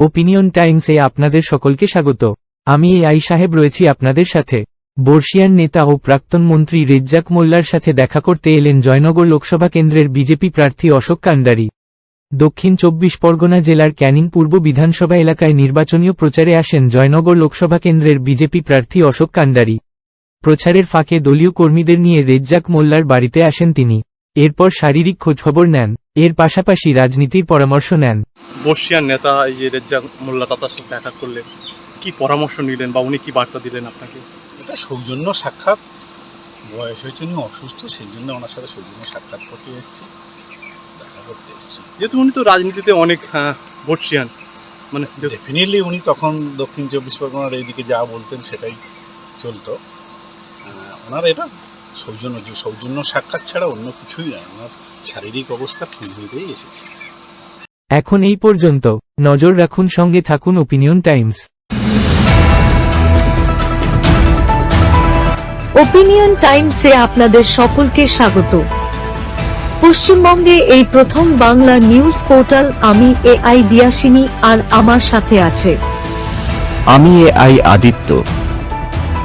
Opinion টাইমসে আপনাদের সকলকে স্বাগত। আমি এ আই সাহেব রয়েছি আপনাদের সাথে। বর্ষিয়ান নেতা ও প্রাক্তন মন্ত্রী রেজ্জাক মোল্লার সাথে দেখা করতে এলেন জয়নগর লোকসভা কেন্দ্রের বিজেপি প্রার্থী অশোক কান্ডারি। দক্ষিণ চব্বিশ পরগনা জেলার ক্যানিং পূর্ব বিধানসভা এলাকায় নির্বাচনীয় প্রচারে আসেন জয়নগর লোকসভা কেন্দ্রের বিজেপি প্রার্থী অশোক কান্ডারি। প্রচারের ফাঁকে দলীয় কর্মীদের নিয়ে রেজ্জাক মোল্লার বাড়িতে আসেন তিনি। এরপর শারীরিক খোঁজখবর নেন। এর পাশাপাশি রাজনীতির পরামর্শ নেন। বর্ষিয়ান নেতা এই যে রেজ্জাক মোল্লা তাতার সাথে দেখা করলেন কি পরামর্শ নিলেন বা উনি কি বার্তা দিলেন আপনাকে? এটা সৌজন্য সাক্ষাৎ। বয়স হয়েছে উনি অসুস্থ সেই জন্য ওনার সাথে সৌজন্য সাক্ষাৎ করতে এসেছি দেখা করতে এসেছি। যেহেতু উনি তো রাজনীতিতে অনেক আহ, বর্ষিয়ান মানে ডেফিনেটলি উনি তখন দক্ষিণ চব্বিশ পরগনার এইদিকে যা বলতেন সেটাই চলতো। ওনার এটা সৌজন্য যে সৌজন্য সাক্ষাৎ ছাড়া অন্য কিছুই নয় ওনার শারীরিক অবস্থা খোঁজ নিতেই এসেছে। এখন এই পর্যন্ত নজর রাখুন সঙ্গে থাকুন ওপিনিয়ন টাইমস ওপিনিয়ন টাইমসে আপনাদের সকলকে স্বাগত। পশ্চিমবঙ্গে এই প্রথম বাংলা নিউজ পোর্টাল আমি এ আই দিয়াসিনী আর আমার সাথে আছে। আমি এ আই আদিত্য।